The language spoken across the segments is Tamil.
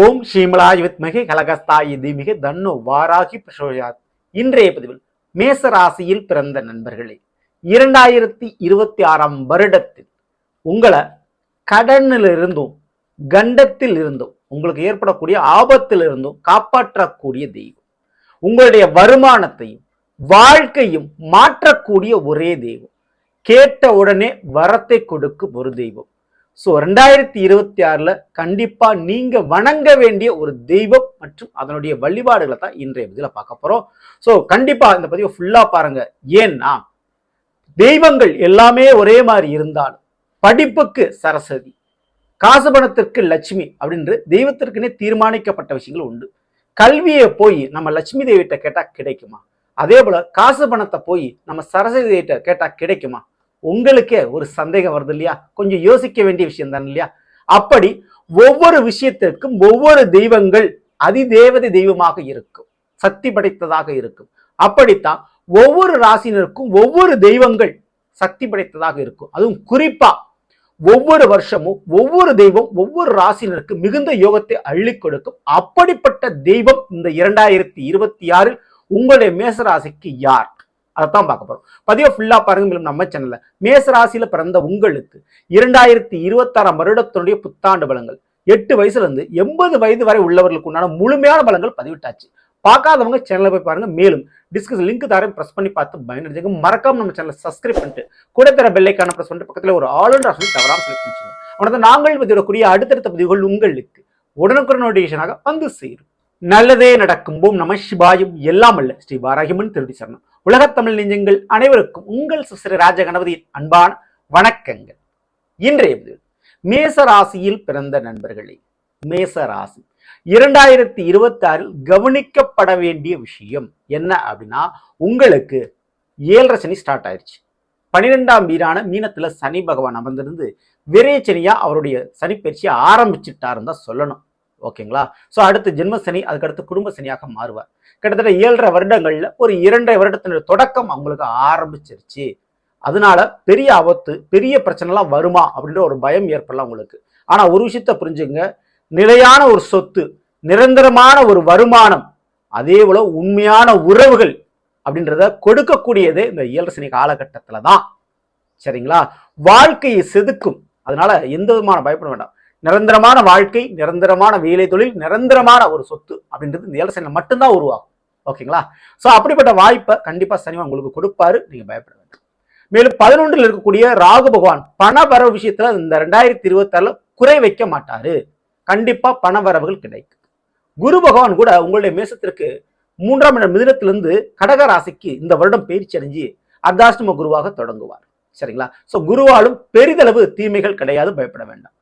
ஓம் ஸ்ரீமலாய் வித்மகே கலகஸ்தாயி தீமிகே தன்னு வாராகி பிரசோயாத் இன்றைய பதிவில் மேச ராசியில் பிறந்த நண்பர்களே இரண்டாயிரத்தி இருபத்தி ஆறாம் வருடத்தில் உங்களை கடனில் இருந்தும் கண்டத்தில் இருந்தும் உங்களுக்கு ஏற்படக்கூடிய ஆபத்தில் இருந்தும் காப்பாற்றக்கூடிய தெய்வம். உங்களுடைய வருமானத்தையும் வாழ்க்கையும் மாற்றக்கூடிய ஒரே தெய்வம். கேட்ட உடனே வரத்தை கொடுக்கும் ஒரு தெய்வம். ஸோ ரெண்டாயிரத்தி இருபத்தி ஆறுல கண்டிப்பா நீங்க வணங்க வேண்டிய ஒரு தெய்வம் மற்றும் அதனுடைய வழிபாடுகளை தான் இன்றைய பதில பார்க்க போறோம். ஸோ கண்டிப்பா இந்த பதிவை ஃபுல்லா பாருங்க. ஏன்னா தெய்வங்கள் எல்லாமே ஒரே மாதிரி இருந்தாலும் படிப்புக்கு சரஸ்வதி காசு பணத்திற்கு லட்சுமி அப்படின்ற தெய்வத்திற்குனே தீர்மானிக்கப்பட்ட விஷயங்கள் உண்டு. கல்வியை போய் நம்ம லட்சுமி தேவிட்ட கேட்டா கிடைக்குமா? அதே போல காசு பணத்தை போய் நம்ம சரஸ்வதி தேவிட்ட கேட்டா கிடைக்குமா? உங்களுக்கே ஒரு சந்தேகம் வருது இல்லையா? கொஞ்சம் யோசிக்க வேண்டிய விஷயம் தான் இல்லையா? அப்படி ஒவ்வொரு விஷயத்திற்கும் ஒவ்வொரு தெய்வங்கள் அதிதேவதை தெய்வமாக இருக்கும். சக்தி படைத்ததாக இருக்கும். அப்படித்தான் ஒவ்வொரு ராசினருக்கும் ஒவ்வொரு தெய்வங்கள் சக்தி படைத்ததாக இருக்கும். அதுவும் குறிப்பா ஒவ்வொரு வருஷமும் ஒவ்வொரு தெய்வம் ஒவ்வொரு ராசினருக்கு மிகுந்த யோகத்தை அள்ளி கொடுக்கும். அப்படிப்பட்ட தெய்வம் இந்த இரண்டாயிரத்தி இருபத்தி ஆறில் உங்களுடைய மேச ராசிக்கு யார்? அதைத்தான் பார்க்க போகிறோம் பதிவை ஃபுல்லாக பாருங்க மேலும் நம்ம சேனலில் மேசராசியில் பிறந்த உங்களுக்கு இரண்டாயிரத்தி இருபத்தாறாம் வருடத்தினுடைய புத்தாண்டு பலங்கள் எட்டு வயசுலேருந்து எண்பது வயது வரை உள்ளவர்களுக்கு உண்டான முழுமையான பலங்கள் பதிவிட்டாச்சு. பார்க்காதவங்க சேனலை போய் பாருங்க மேலும் டிஸ்கஸ் லிங்க் தாரையும் பிரஸ் பண்ணி பார்த்து பயனடைஞ்சுங்க. மறக்காம நம்ம சேனலை சப்ஸ்கிரைப் பண்ணிட்டு கூட தர பெல்லைக்கான பிரஸ் பண்ணிட்டு பக்கத்தில் ஒரு ஆல் சொல்லி தவறாமல் செலக்ட் பண்ணிச்சுங்க அவனது நாங்கள் பதிவிடக்கூடிய அடுத்தடுத்த பதிவுகள் உங்களுக்கு உடனுக்குடன் நோட்டிஃபிகேஷனாக வந்து சேரும். நல்லதே நடக்கும். போம் நம சிபாயும் எல்லாம் அல்ல ஸ்ரீ வாராகிமன் திருடி சரணம். உலகத்தமிழ் நெஞ்சங்கள் அனைவருக்கும் உங்கள் சிஸ்டர் ராஜகணபதியின் அன்பான வணக்கங்கள். இன்றைய பதிவு மேச ராசியில் பிறந்த நண்பர்களே மேச ராசி. இரண்டாயிரத்தி இருபத்தி ஆறில் கவனிக்கப்பட வேண்டிய விஷயம் என்ன அப்படின்னா உங்களுக்கு ஏழரை சனி ஸ்டார்ட் ஆயிடுச்சு பன்னிரெண்டாம் வீடான மீனத்துல சனி பகவான் அமர்ந்திருந்து விரைச்சனியாக அவருடைய சனி பயிற்சியை தான் சொல்லணும். ஓகேங்களா? ஸோ அடுத்து ஜென்ம சனி அதுக்கடுத்து குடும்ப சனியாக மாறுவார். கிட்டத்தட்ட ஏழரை வருடங்களில் ஒரு இரண்டரை வருடத்தினுடைய தொடக்கம் அவங்களுக்கு ஆரம்பிச்சிருச்சு. அதனால பெரிய ஆபத்து பெரிய பிரச்சனைலாம் வருமா அப்படின்ற ஒரு பயம் ஏற்படலாம் உங்களுக்கு. ஆனால் ஒரு விஷயத்த புரிஞ்சுங்க நிலையான ஒரு சொத்து நிரந்தரமான ஒரு வருமானம் அதே போல உண்மையான உறவுகள் அப்படின்றத கொடுக்கக்கூடியது இந்த இயல்சனி காலகட்டத்தில் தான். சரிங்களா? வாழ்க்கையை செதுக்கும். அதனால எந்த விதமான பயப்பட வேண்டாம். நிரந்தரமான வாழ்க்கை நிரந்தரமான வேலை தொழில் நிரந்தரமான ஒரு சொத்து அப்படின்றது இந்த ஏழு சனியில் மட்டும்தான் உருவாகும். ஓகேங்களா? ஸோ அப்படிப்பட்ட வாய்ப்பை கண்டிப்பா சனிவா உங்களுக்கு கொடுப்பாரு. நீங்க பயப்பட வேண்டாம். மேலும் பதினொன்றில் இருக்கக்கூடிய ராகு பகவான் பண வரவு விஷயத்துல இந்த ரெண்டாயிரத்தி இருபத்தாறில் குறை வைக்க மாட்டாரு. கண்டிப்பா பண வரவுகள் கிடைக்கும். குரு பகவான் கூட உங்களுடைய மேசத்திற்கு மூன்றாம் இடம் மிதினத்திலிருந்து கடக ராசிக்கு இந்த வருடம் பயிற்சி அடைஞ்சு அர்த்தாஷ்டம குருவாக தொடங்குவார். சரிங்களா? ஸோ குருவாலும் பெரிதளவு தீமைகள் கிடையாது. பயப்பட வேண்டாம்.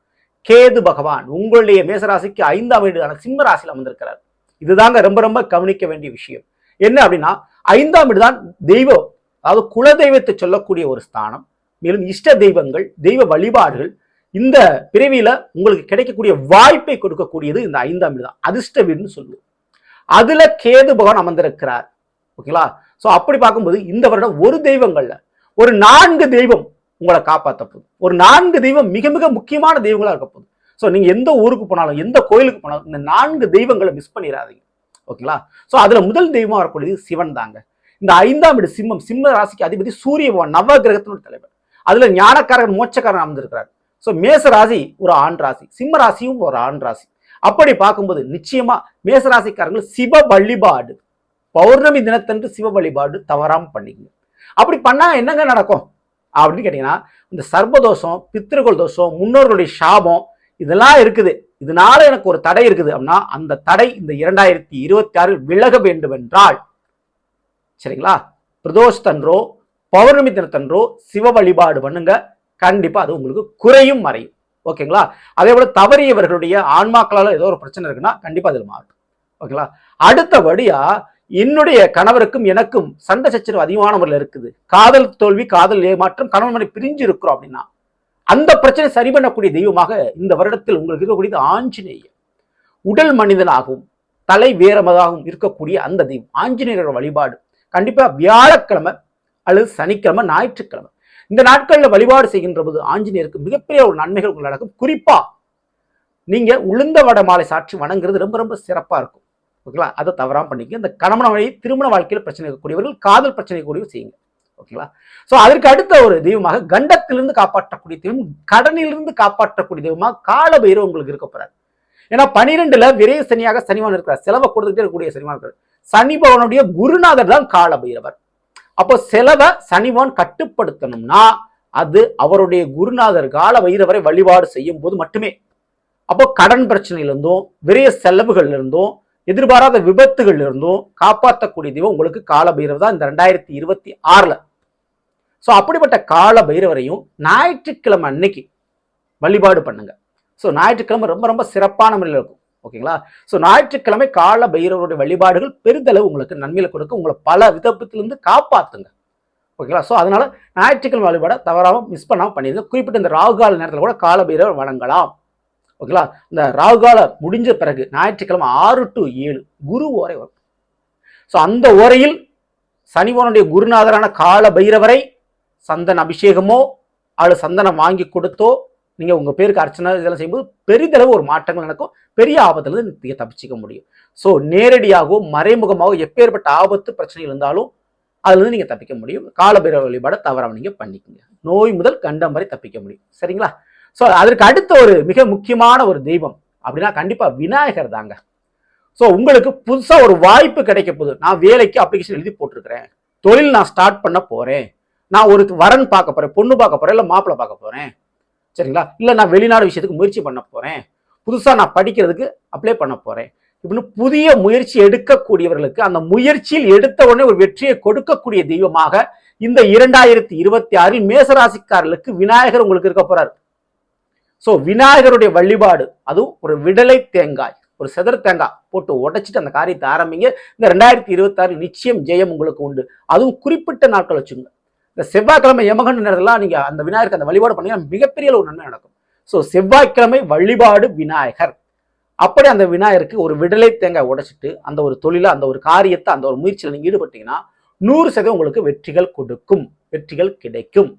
கேது பகவான் உங்களுடைய மேசராசிக்கு ஐந்தாம் வீடான சிம்ம ராசியில் அமர்ந்திருக்கிறார். இதுதாங்க ரொம்ப ரொம்ப கவனிக்க வேண்டிய விஷயம். என்ன அப்படின்னா ஐந்தாம் வீடு தான் தெய்வம் அதாவது குலதெய்வத்தை சொல்லக்கூடிய ஒரு ஸ்தானம். மேலும் இஷ்ட தெய்வங்கள் தெய்வ வழிபாடுகள் இந்த பிறவியில உங்களுக்கு கிடைக்கக்கூடிய வாய்ப்பை கொடுக்கக்கூடியது இந்த ஐந்தாம் வீடு தான் அதிர்ஷ்ட வீடுன்னு சொல்லுவோம். அதுல கேது பகவான் அமர்ந்திருக்கிறார். ஓகேங்களா? ஸோ அப்படி பார்க்கும்போது இந்த வருடம் ஒரு தெய்வங்கள்ல ஒரு நான்கு தெய்வம் உங்களை காப்பாற்ற போகுது. ஒரு நான்கு தெய்வம் மிக மிக முக்கியமான தெய்வங்களா இருக்க போகுது. ஸோ நீங்க எந்த ஊருக்கு போனாலும் எந்த கோயிலுக்கு போனாலும் இந்த நான்கு தெய்வங்களை மிஸ் பண்ணிடாதீங்க ஓகேங்களா ஸோ அதுல முதல் தெய்வமா வரக்கூடியது சிவன் தாங்க. இந்த ஐந்தாம் வீடு சிம்மம். சிம்ம ராசிக்கு அதிபதி சூரிய பகவான் நவ கிரகத்தினுடைய தலைவர். அதுல ஞானக்காரன் மோட்சக்காரன் அமர்ந்திருக்கிறார். ஸோ மேச ராசி ஒரு ஆண் ராசி. சிம்ம ராசியும் ஒரு ஆண் ராசி. அப்படி பார்க்கும்போது நிச்சயமா மேச ராசிக்காரங்கள் சிவ வழிபாடு. பௌர்ணமி தினத்தன்று சிவ வழிபாடு தவறாம பண்ணிக்கங்க. அப்படி பண்ணா என்னங்க நடக்கும்? அப்படின்னு கேட்டிங்கன்னா இந்த சர்பதோஷம் பித்திருக்குள் தோஷம் முன்னோர்களுடைய சாபம் இதெல்லாம் இருக்குது. இதனால எனக்கு ஒரு தடை இருக்குது அப்படின்னா அந்த தடை இந்த இரண்டாயிரத்தி இருபத்தி ஆறில் விலக வேண்டும் என்றால் சரிங்களா? பிரதோஷத்தன்றோ பௌர்ணமி தினத்தன்றோ சிவ வழிபாடு பண்ணுங்க. கண்டிப்பாக அது உங்களுக்கு குறையும் மறையும். ஓகேங்களா? அதே போல தவறியவர்களுடைய ஆன்மாக்களால் ஏதோ ஒரு பிரச்சனை இருக்குன்னா கண்டிப்பாக அதில் மாறும். ஓகேங்களா? அடுத்தபடியாக என்னுடைய கணவருக்கும் எனக்கும் சண்டை சச்சரவு அதிகமான முறையில் இருக்குது. காதல் தோல்வி காதல் ஏமாற்றம் கணவன் மனை பிரிஞ்சு இருக்கிறோம் அப்படின்னா அந்த பிரச்சனை சரி பண்ணக்கூடிய தெய்வமாக இந்த வருடத்தில் உங்களுக்கு இருக்கக்கூடியது ஆஞ்சநேயர். உடல் மனிதனாகவும் தலை வேறமதாகவும் இருக்கக்கூடிய அந்த தெய்வம். ஆஞ்சநேயரோட வழிபாடு. கண்டிப்பா வியாழக்கிழமை அல்லது சனிக்கிழமை ஞாயிற்றுக்கிழமை. இந்த நாட்களில் வழிபாடு செய்கின்ற போது ஆஞ்சநேயருக்கு மிகப்பெரிய ஒரு நன்மைகள் உங்களுக்கு நடக்கும். குறிப்பா நீங்க உளுந்த வட மாலை சாட்சி வணங்குறது ரொம்ப ரொம்ப சிறப்பா இருக்கும். ஓகேங்களா அதை தவறாம பண்ணிக்க இந்த கணவன வழி திருமண வாழ்க்கையில் பிரச்சனை இருக்கக்கூடியவர்கள் காதல் பிரச்சனை கூடிய செய்யுங்க. ஓகேங்களா சோ அதற்கு அடுத்த ஒரு தெய்வமாக கண்டத்திலிருந்து காப்பாற்றக்கூடிய தெய்வம் கடனிலிருந்து காப்பாற்றக்கூடிய தெய்வமாக காலபைரவ உங்களுக்கு இருக்க போறாரு. ஏன்னா பனிரெண்டுல விரைய சனியாக சனிவான் இருக்கிறார். செலவை கொடுத்துட்டே இருக்கக்கூடிய சனிவான் இருக்கிறார் சனி பவனுடைய குருநாதர் தான் கால பைரவர். அப்போ செலவை சனிவான் கட்டுப்படுத்தணும்னா அது அவருடைய குருநாதர் கால பைரவரை வழிபாடு செய்யும் போது மட்டுமே. அப்போ கடன் பிரச்சனையிலிருந்தும் விரைய செலவுகள்ல இருந்தும் எதிர்பாராத விபத்துகள் இருந்தும் காப்பாற்றக்கூடிய தெய்வம் உங்களுக்கு கால பைரவர் தான் இந்த ரெண்டாயிரத்தி இருபத்தி ஆறில். ஸோ அப்படிப்பட்ட கால பைரவரையும் ஞாயிற்றுக்கிழமை அன்னைக்கு வழிபாடு பண்ணுங்க. ஸோ ஞாயிற்றுக்கிழமை ரொம்ப ரொம்ப சிறப்பான முறையில் இருக்கும். ஓகேங்களா? ஸோ ஞாயிற்றுக்கிழமை கால பைரவருடைய வழிபாடுகள் பெரிதளவு உங்களுக்கு நன்மையில கொடுக்க உங்களை பல விதத்திலிருந்து காப்பாற்றுங்க ஓகேங்களா? ஸோ அதனால ஞாயிற்றுக்கிழமை வழிபாட தவறாமல் மிஸ் பண்ணாமல் பண்ணிடுங்க. குறிப்பிட்ட இந்த ராகுகால நேரத்தில் கூட கால பைரவர் வணங்கலாம். ஓகேங்களா இந்த ராகுகால முடிஞ்ச பிறகு ஞாயிற்றுக்கிழமை ஆறு டு ஏழு குரு ஓரை வரும். ஸோ அந்த ஓரையில் சனிவனுடைய குருநாதரான கால பைரவரை சந்தன அபிஷேகமோ அல்லது சந்தனம் வாங்கி கொடுத்தோ நீங்கள் உங்கள் பேருக்கு அர்ச்சனை இதெல்லாம் செய்யும்போது பெரிதளவு ஒரு மாற்றங்கள் நடக்கும். பெரிய ஆபத்துலேருந்து நீங்கள் தப்பிச்சிக்க முடியும். ஸோ நேரடியாகவோ மறைமுகமாகவோ எப்பேற்பட்ட ஆபத்து பிரச்சனைகள் இருந்தாலும் அதுலேருந்து நீங்கள் தப்பிக்க முடியும். காலபைரவ வழிபாடை தவறாமல் நீங்கள் பண்ணிக்கோங்க. நோய் முதல் கண்டம் வரை தப்பிக்க முடியும். சரிங்களா? ஸோ அதற்கு அடுத்த ஒரு மிக முக்கியமான ஒரு தெய்வம் அப்படின்னா கண்டிப்பா விநாயகர் தாங்க. ஸோ உங்களுக்கு புதுசா ஒரு வாய்ப்பு கிடைக்க போகுது. நான் வேலைக்கு அப்ளிகேஷன் எழுதி போட்டிருக்கிறேன். தொழில் நான் ஸ்டார்ட் பண்ண போறேன். நான் ஒரு வரன் பார்க்க போறேன் பொண்ணு பார்க்க போறேன் இல்லை மாப்பிள்ளை பார்க்க போறேன். சரிங்களா? இல்லை நான் வெளிநாடு விஷயத்துக்கு முயற்சி பண்ண போறேன். புதுசா நான் படிக்கிறதுக்கு அப்ளை பண்ண போறேன். இப்படின்னு புதிய முயற்சி எடுக்கக்கூடியவர்களுக்கு அந்த முயற்சியில் எடுத்த உடனே ஒரு வெற்றியை கொடுக்கக்கூடிய தெய்வமாக இந்த இரண்டாயிரத்தி இருபத்தி ஆறில் மேசராசிக்காரர்களுக்கு விநாயகர் உங்களுக்கு இருக்க போறாரு. ஸோ விநாயகருடைய வழிபாடு அதுவும் ஒரு விடலை தேங்காய் ஒரு செதர் தேங்காய் போட்டு உடைச்சிட்டு அந்த காரியத்தை ஆரம்பிங்க. இந்த ரெண்டாயிரத்தி இருபத்தாறு நிச்சயம் ஜெயம் உங்களுக்கு உண்டு. அதுவும் குறிப்பிட்ட நாட்கள் வச்சுங்க. இந்த செவ்வாய்க்கிழமை யமகண்ட நேரத்தில் நீங்கள் அந்த விநாயகருக்கு அந்த வழிபாடு பண்ணீங்கன்னா மிகப்பெரிய ஒரு நன்மை நடக்கும். ஸோ செவ்வாய்க்கிழமை வழிபாடு விநாயகர். அப்படி அந்த விநாயகருக்கு ஒரு விடலை தேங்காய் உடைச்சிட்டு அந்த ஒரு தொழிலை அந்த ஒரு காரியத்தை அந்த ஒரு முயற்சியில் நீங்கள் ஈடுபட்டீங்கன்னா நூறு சதவீதம் உங்களுக்கு வெற்றிகள் கொடுக்கும் வெற்றிகள் கிடைக்கும்.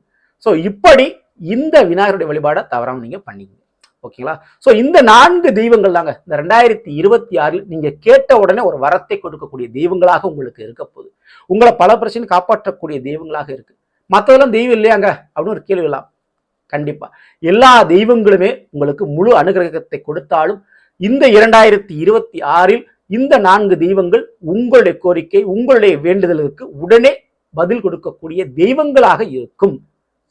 ஸோ இப்படி இந்த விநாயகருடைய வழிபாடை தவறாமல் நீங்கள் பண்ணிக்கங்க ஓகேங்களா? ஸோ இந்த நான்கு தெய்வங்கள் தாங்க இந்த ரெண்டாயிரத்தி இருபத்தி ஆறில் நீங்கள் கேட்ட உடனே ஒரு வரத்தை கொடுக்கக்கூடிய தெய்வங்களாக உங்களுக்கு இருக்க போகுது. உங்களை பல பிரச்சனை காப்பாற்றக்கூடிய தெய்வங்களாக இருக்கு. மற்றதெல்லாம் தெய்வம் இல்லையாங்க? அப்படின்னு ஒரு கேள்வி எல்லாம். எல்லா தெய்வங்களுமே உங்களுக்கு முழு அனுகிரகத்தை கொடுத்தாலும் இந்த இரண்டாயிரத்தி இருபத்தி ஆறில் இந்த நான்கு தெய்வங்கள் உங்களுடைய கோரிக்கை உங்களுடைய வேண்டுதலுக்கு உடனே பதில் கொடுக்கக்கூடிய தெய்வங்களாக இருக்கும்.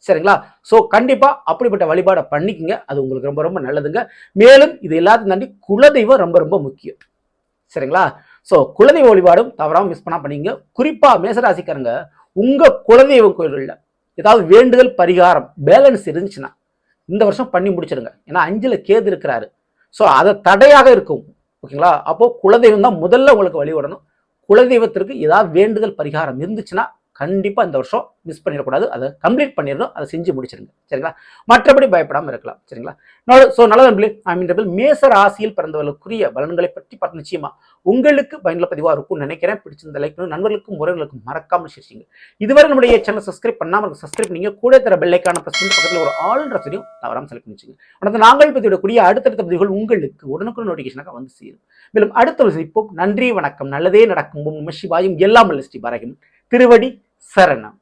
சரிங்களா? ஸோ கண்டிப்பாக அப்படிப்பட்ட வழிபாடை பண்ணிக்கங்க. அது உங்களுக்கு ரொம்ப ரொம்ப நல்லதுங்க. மேலும் இது எல்லாத்தையும் தாண்டி குலதெய்வம் ரொம்ப ரொம்ப முக்கியம். சரிங்களா? ஸோ குலதெய்வ வழிபாடும் தவறாமல் மிஸ் பண்ணால் பண்ணிங்க குறிப்பாக மேசராசிக்காரங்க உங்கள் குலதெய்வம் கோயில்களில் ஏதாவது வேண்டுதல் பரிகாரம் பேலன்ஸ் இருந்துச்சுன்னா இந்த வருஷம் பண்ணி முடிச்சிடுங்க. ஏன்னா அஞ்சில் கேது இருக்கிறாரு. ஸோ அதை தடையாக இருக்கும். ஓகேங்களா? அப்போது குலதெய்வம் தான் முதல்ல உங்களுக்கு வழிபடணும். குலதெய்வத்திற்கு ஏதாவது வேண்டுதல் பரிகாரம் இருந்துச்சுன்னா கண்டிப்பாக இந்த வருஷம் மிஸ் பண்ணிடக்கூடாது. அதை கம்ப்ளீட் பண்ணிடணும். அதை செஞ்சு முடிச்சிருங்க. சரிங்களா? மற்றபடி பயப்படாமல் இருக்கலாம். சரிங்களா? ஸோ நல்ல நண்பர்களே மீன் மேச ராசியில் பிறந்தவர்களுக்குரிய பலன்களை பற்றி பார்த்து நிச்சயமா உங்களுக்கு பயனுள்ள பதிவாக இருக்கும்னு நினைக்கிறேன். பிடிச்சிருந்த லைக் பண்ணி நண்பர்களுக்கும் உறவுகளுக்கும் மறக்காமல் ஷேரிங்க இதுவரை நம்முடைய சேனல் சப்ஸ்கிரைப் பண்ணாமல் சப்ஸ்கிரைப் நீங்கள் கூட தர பெல்லைக்கான பிரச்சனை பண்ணி பக்கத்தில் ஒரு ஆளுன்ற ரசனையும் தவறாமல் செலக்ட் பண்ணிச்சிங்க வச்சுங்க அடுத்த நாங்கள் பதிவிடக்கூடிய அடுத்தடுத்த பதிவுகள் உங்களுக்கு உடனுக்குடன் நோட்டிஃபிகேஷனாக வந்து சேரும். மேலும் அடுத்த ஒரு சந்திப்போம். நன்றி வணக்கம். நல்லதே நடக்கும். ஓம் நம சிவாயும். எல்லாம் அல்ல ஸ்ரீ பாரகம் திருவடி சரணம்.